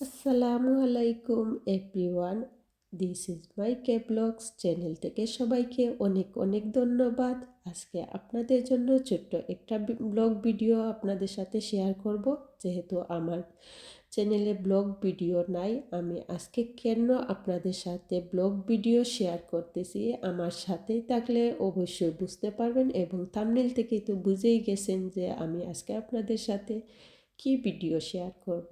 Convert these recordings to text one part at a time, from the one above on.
আসসালামু আলাইকুম everyone. This is my K blogs channel থেকে সবাইকে অনেক অনেক ধন্যবাদ। আজকে আপনাদের জন্য ছোট্ট একটা ব্লগ ভিডিও আপনাদের সাথে শেয়ার করব। যেহেতু আমার চ্যানেলে ব্লগ ভিডিও নাই, আমি আজকে কেন আপনাদের সাথে ব্লগ ভিডিও শেয়ার করতেছি আমার সাথেই থাকলে অবশ্যই বুঝতে পারবেন এবং তামনেল থেকে তো বুঝেই গেছেন যে আমি আজকে আপনাদের সাথে কি ভিডিও শেয়ার করব।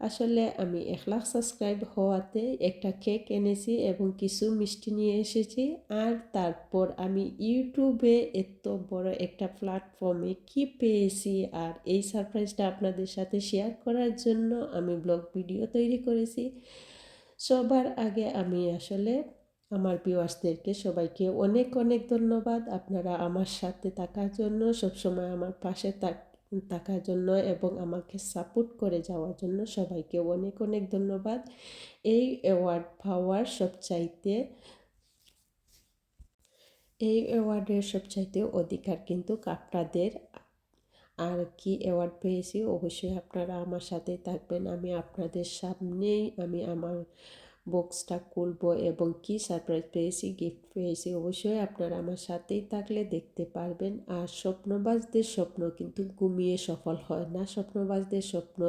আসলে আমি এক লাখ সাবস্ক্রাইব হওয়াতে একটা কেক এনেছি এবং কিছু মিষ্টি নিয়ে এসেছি। আর তারপর আমি ইউটিউবে এত বড় একটা প্ল্যাটফর্মে কি পেয়েছি আর এই সারপ্রাইজটা আপনাদের সাথে শেয়ার করার জন্য আমি ব্লগ ভিডিও তৈরি করেছি। সবার আগে আমি আসলে আমার ভিউয়ার্সদেরকে সবাইকে অনেক অনেক ধন্যবাদ। আপনারা আমার সাথে থাকার জন্য সবসময় আমার পাশে থাক থাকার জন্য এবং আমাকে সাপোর্ট করে যাওয়ার জন্য সবাইকে অনেক অনেক ধন্যবাদ। এই অ্যাওয়ার্ড পাওয়ার সবচাইতে, এই অ্যাওয়ার্ডের সবচাইতে অধিকার কিন্তু আপনাদের। আর কি অ্যাওয়ার্ড পেয়েছি অবশ্যই আপনারা আমার সাথে থাকবেন। আমি আপনাদের সামনেই, আমি আমার বক্সটা খুলবো এবং কি সারপ্রাইজ পেয়েছি গিফট পেয়েছি অবশ্যই আপনারা আমার সাথেই থাকলে দেখতে পারবেন। আর স্বপ্নবাজদের স্বপ্ন কিন্তু ঘুমিয়ে সফল হয় না। স্বপ্নবাজদের স্বপ্ন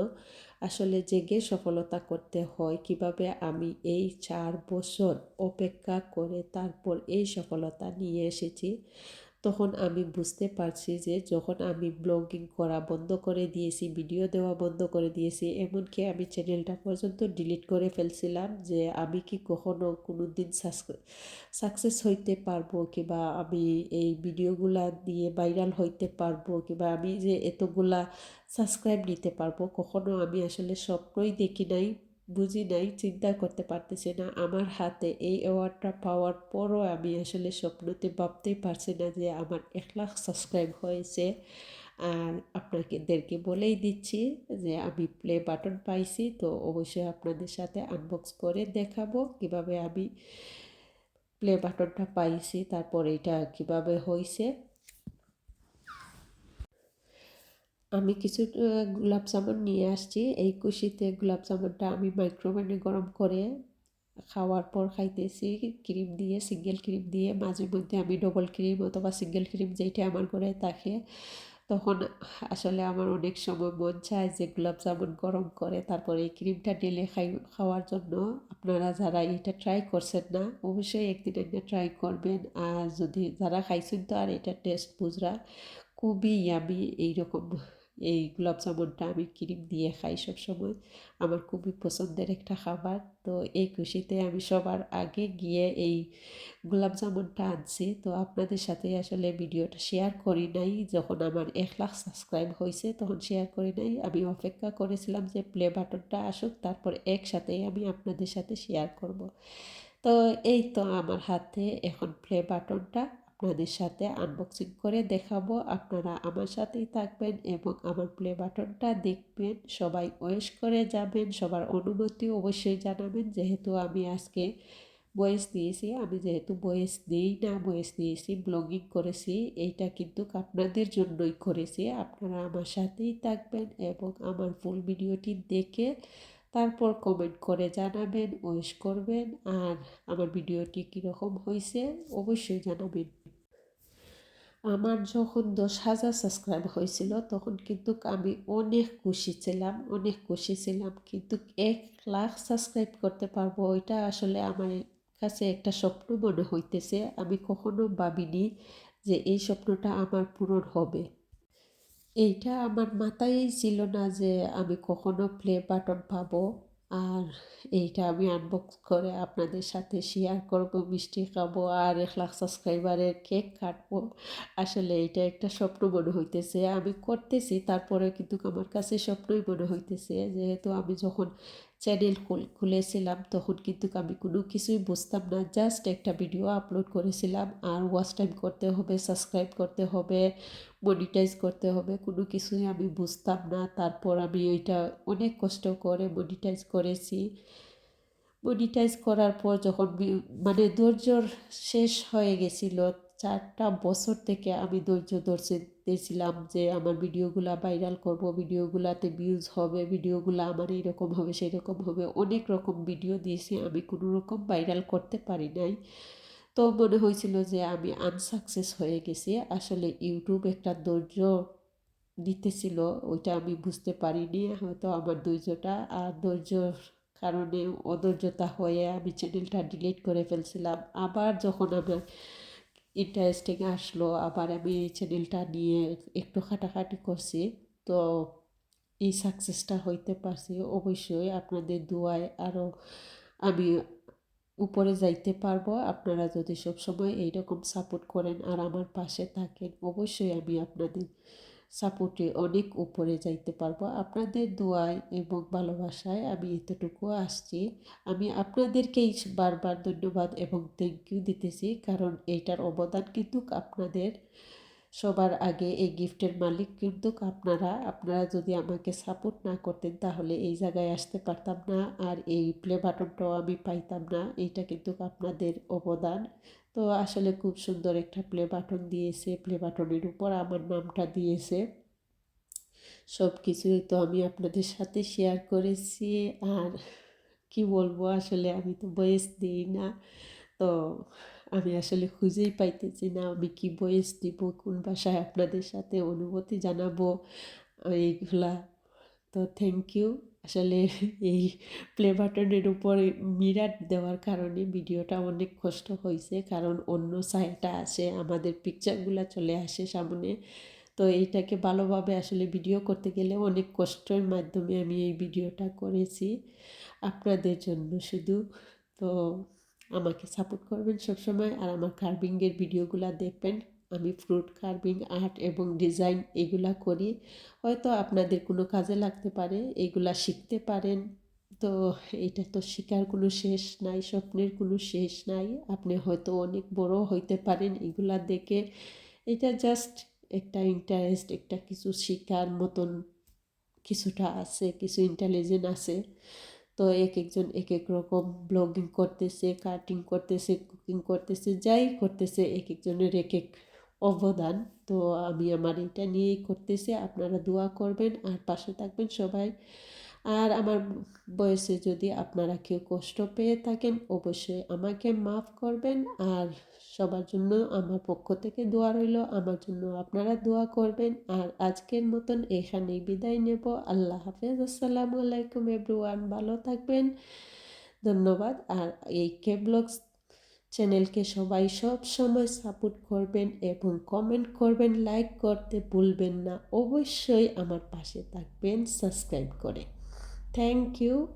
আসলে জেগে সফলতা করতে হয়। কীভাবে আমি এই চার বছর অপেক্ষা করে তারপর এই সফলতা নিয়ে এসেছি? তখন আমি বুঝতে পারছি যে যখন আমি ব্লগিং করা বন্ধ করে দিয়েছি, ভিডিও দেওয়া বন্ধ করে দিয়েছি, এমনকি আমি চ্যানেলটা পর্যন্ত ডিলিট করে ফেলছিলাম যে আমি কি কখনো কোনো দিন সাকসেস হইতে পারব কিংবা আমি এই ভিডিওগুলা দিয়ে ভাইরাল হইতে পারব কিংবা আমি যে এতগুলা সাবস্ক্রাইব নিতে পারব, কখনো আমি আসলে স্বপ্নই দেখি নাই। বুঝি নাই, চিন্তা করতে পারতেছি না। আমার হাতে এই অ্যাওয়ার্ডটা পাওয়ার পরও আমি আসলে স্বপ্নতে ভাবতেই পারছি না যে আমার এক লাখ সাবস্ক্রাইব হয়েছে। আর আপনাদেরকে বলেই দিচ্ছি যে আমি প্লে বাটন পাইছি, তো অবশ্যই আপনাদের সাথে আনবক্স করে দেখাবো কীভাবে আমি প্লে বাটনটা পাইছি, তারপর এটা কীভাবে হয়েছে আমি কিছু গোলাপ জামুন নিয়ে আসছি। এই কুশিতে গোলাপ জামুনটা আমি মাইক্রোওভেনে গরম করে খাওয়ার পর খাইতেছি। ক্রিম দিয়ে সিঙ্গেল ক্রিম দিয়ে, মাঝে মধ্যে আমি ডবল ক্রিম অথবা সিঙ্গেল ক্রিম যেইটা আমার ঘরে থাকে। তখন আসলে আমার অনেক সময় মন চায় যে গোলাপ জামুন গরম করে তারপরে এই ক্রিমটা ঢেলে খাই, খাওয়ার জন্য। আপনারা যারা এটা ট্রাই করছেন না, অবশ্যই একদিন একটা ট্রাই করবেন। আর যদি যারা খাইছেন তো আর এটা টেস্ট বুঝরা খুবই আমি এইরকম এই গোলাপ জামুনটা আমি ক্রিম দিয়ে খাই সবসময়। আমার খুবই পছন্দের একটা খাবার। তো এই খুশিতে আমি সবার আগে গিয়ে এই গোলাপ জামুনটা আনছি। তো আপনাদের সাথে আসলে ভিডিওটা শেয়ার করি নাই। যখন আমার এক লাখ সাবস্ক্রাইব হয়েছে তখন শেয়ার করি নাই। আমি অপেক্ষা করেছিলাম যে প্লে বাটনটা আসুক, তারপর একসাথেই আমি আপনাদের সাথে শেয়ার করব। তো এই তো আমার হাতে এখন প্লে বাটনটা আপনাদের সাথে আনবক্সিং করে দেখাবো। আপনারা আমার সাথেই থাকবেন এবং আমার প্লে বাটনটা দেখবেন। সবাই ওয়েস করে যাবেন। সবার অনুমতি অবশ্যই জানাবেন। যেহেতু আমি আজকে বয়েস দিয়েছি, আমি যেহেতু বয়েস দিই না বয়েস দিয়েছি ব্লগিং করেছি, এইটা কিন্তু আপনাদের জন্যই করেছি। আপনারা আমার সাথেই থাকবেন এবং আমার ফুল ভিডিওটি দেখে তারপর কমেন্ট করে জানাবেন ওয়েস করবেন। আর আমার ভিডিওটি কীরকম হয়েছে অবশ্যই জানাবেন। আমার যখন দশ হাজার সাবস্ক্রাইব হয়েছিল, তখন কিন্তু আমি অনেক খুশি ছিলাম, অনেক খুশি ছিলাম। কিন্তু এক লাখ সাবস্ক্রাইব করতে পারব, ওইটা আসলে আমার কাছে একটা স্বপ্ন মনে হইতেছে। আমি কখনো ভাবিনি যে এই স্বপ্নটা আমার পূরণ হবে। এইটা আমার মাথায় ছিল না যে আমি কখনো প্লে বাটন পাবো। আর এইটা আমি আনবক্স করে আপনাদের সাথে শেয়ার করব, মিষ্টি খাব আর এক লাখ সাবস্ক্রাইবারের কেক কাটবো। আসলে এটা একটা স্বপ্ন মনে হইতেছে। আমি করতেছি তারপরে কিন্তু আমার কাছে স্বপ্নই মনে হইতেছে। যেহেতু আমি যখন চ্যানেল খুলেছিলাম তখন কিন্তু আমি কোনো কিছুই বুঝতাম না জাস্ট একটা ভিডিও আপলোড করেছিলাম আর ওয়াচ টাইম করতে হবে সাবস্ক্রাইব করতে হবে মনিটাইজ করতে হবে কোনো কিছুই আমি বুঝতাম না তারপর আমি ওইটা অনেক কষ্ট করে মনিটাইজ করেছি মনিটাইজ করার পর যখন মানে ধৈর্যর শেষ হয়ে গেছিল চারটা বছর থেকে আমি ধৈর্য ধরছিলাম যে আমার ভিডিওগুলো ভাইরাল করব, ভিডিওগুলাতে ভিউজ হবে, ভিডিওগুলো আমার এইরকম হবে সেই রকম হবে। অনেক রকম ভিডিও দিয়েছি, আমি কোনো রকম ভাইরাল করতে পারি নাই। তো মনে হয়েছিল যে আমি আনসাকসেস হয়ে গেছি। আসলে ইউটিউব একটা ধৈর্য দিতেছিল, ওইটা আমি বুঝতে পারিনি, হয়তো আমার ধৈর্যটা, আর ধৈর্যর কারণে অধৈর্যতা হয়ে আমি চ্যানেলটা ডিলিট করে ফেলছিলাম। আবার যখন আমার ইন্টারেস্টিং আসলো, আবার আমি এই চ্যানেলটা নিয়ে একটু খাটাখাটি করছি। তো এই সাকসেসটা হইতে পারছি। অবশ্যই আপনাদের দোয়ায় আরও আমি উপরে যাইতে পারব। আপনারা যদি সবসময় এইরকম সাপোর্ট করেন আর আমার পাশে থাকেন, অবশ্যই আমি আপনাদের সাপোর্টে অনেক উপরে যাইতে পারব। আপনাদের দোয়ায় এবং ভালোবাসায় আমি এতটুকু আসছি। আমি আপনাদেরকেই বারবার ধন্যবাদ এবং থ্যাংক ইউ দিতেছি, কারণ এইটার অবদান কিন্তু আপনাদের। সবার আগে এই গিফটের মালিক কিন্তু আপনারা। আপনারা যদি আমাকে সাপোর্ট না করতেন তাহলে এই জায়গায় আসতে পারতাম না আর এই প্লে বাটনটাও আমি পাইতাম না। এইটা কিন্তু আপনাদের অবদান। তো আসলে খুব সুন্দর একটা প্লে বাটন দিয়েছে। প্লে বাটনের উপর আমার নামটা দিয়েছে। সব কিছুই তো আমি আপনাদের সাথে শেয়ার করেছি আর কি বলব? আসলে আমি তো বয়স দিই না। তো আমি আসলে খুঁজেই পাইতেছি না। আমি কি বয়স দিব, কোন ভাষায় আপনাদের সাথে অনুভূতি জানাব? এইগুলা। তো থ্যাংক ইউ আসলে এই প্লে বাটনের উপরে মিরার দেওয়ার কারণে ভিডিওটা অনেক কষ্ট হয়েছে কারণ অন্য সাইডটা আসে, আমাদের পিকচারগুলো চলে আসে সামনে। তো এইটাকে ভালোভাবে আসলে ভিডিও করতে গেলে অনেক কষ্টের মাধ্যমে আমি এই ভিডিওটা করেছি, আপনাদের জন্য শুধু। তো আমাকে সাপোর্ট করবেন সবসময় আর আমার কার্ভিংয়ের ভিডিওগুলো দেখবেন। আমি ফ্রুট কার্ভিং আর্ট এবং ডিজাইন এগুলা করি। হয়তো আপনাদের কোনো কাজে লাগতে পারে, এগুলা শিখতে পারেন। তো এটা তো শেখার কোনো শেষ নাই, স্বপ্নের কোনো শেষ নাই। আপনি হয়তো অনেক বড় হইতে পারেন এগুলা দেখে। এটা জাস্ট একটা ইন্টারেস্ট একটা কিছু শেখার মতন কিছুটা আছে, কিছু ইন্টেলিজেন্ট আছে। তো এক একজন এক এক রকম ব্লগিং করতেছে, কাটিং করতেছে, কুকিং করতেছে, যাই করতেছে এক একজনের এক এক অবদান। তো আমি আমার এটা নিয়েই করতেছি, আপনারা দোয়া করবেন আর পাশে থাকবেন সবাই। আর আমার বয়সে যদি আপনারা কেউ কষ্ট পেয়ে থাকেন, অবশ্যই আমাকে মাফ করবেন আর সবার জন্য আমার পক্ষ থেকে দোয়া রইল, আমার জন্য আপনারা দোয়া করবেন। আর আজকের মতন এখানেই বিদায় নেব। আল্লাহ হাফেজ। আসসালামু আলাইকুম এভরিওয়ান, ভালো থাকবেন। ধন্যবাদ। আর এই কে ব্লগস চ্যানেলকে সবাই সব সময় সাপোর্ট করবেন এবং কমেন্ট করবেন, লাইক করতে ভুলবেন না। অবশ্যই আমার পাশে থাকবেন, সাবস্ক্রাইব করে। Thank you.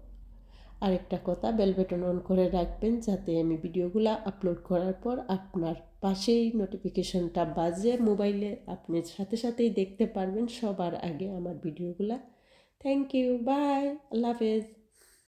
আরেকটা কথা বেল বাটন অন করে রাখবেন যাতে আমি ভিডিওগুলো আপলোড করার পর আপনার পাশেই নোটিফিকেশনটা বাজে মোবাইলে আপনি সাথে সাথেই দেখতে পারবেন সবার আগে আমার ভিডিওগুলো। থ্যাংক ইউ বাই আল্লাহ হাফেজ।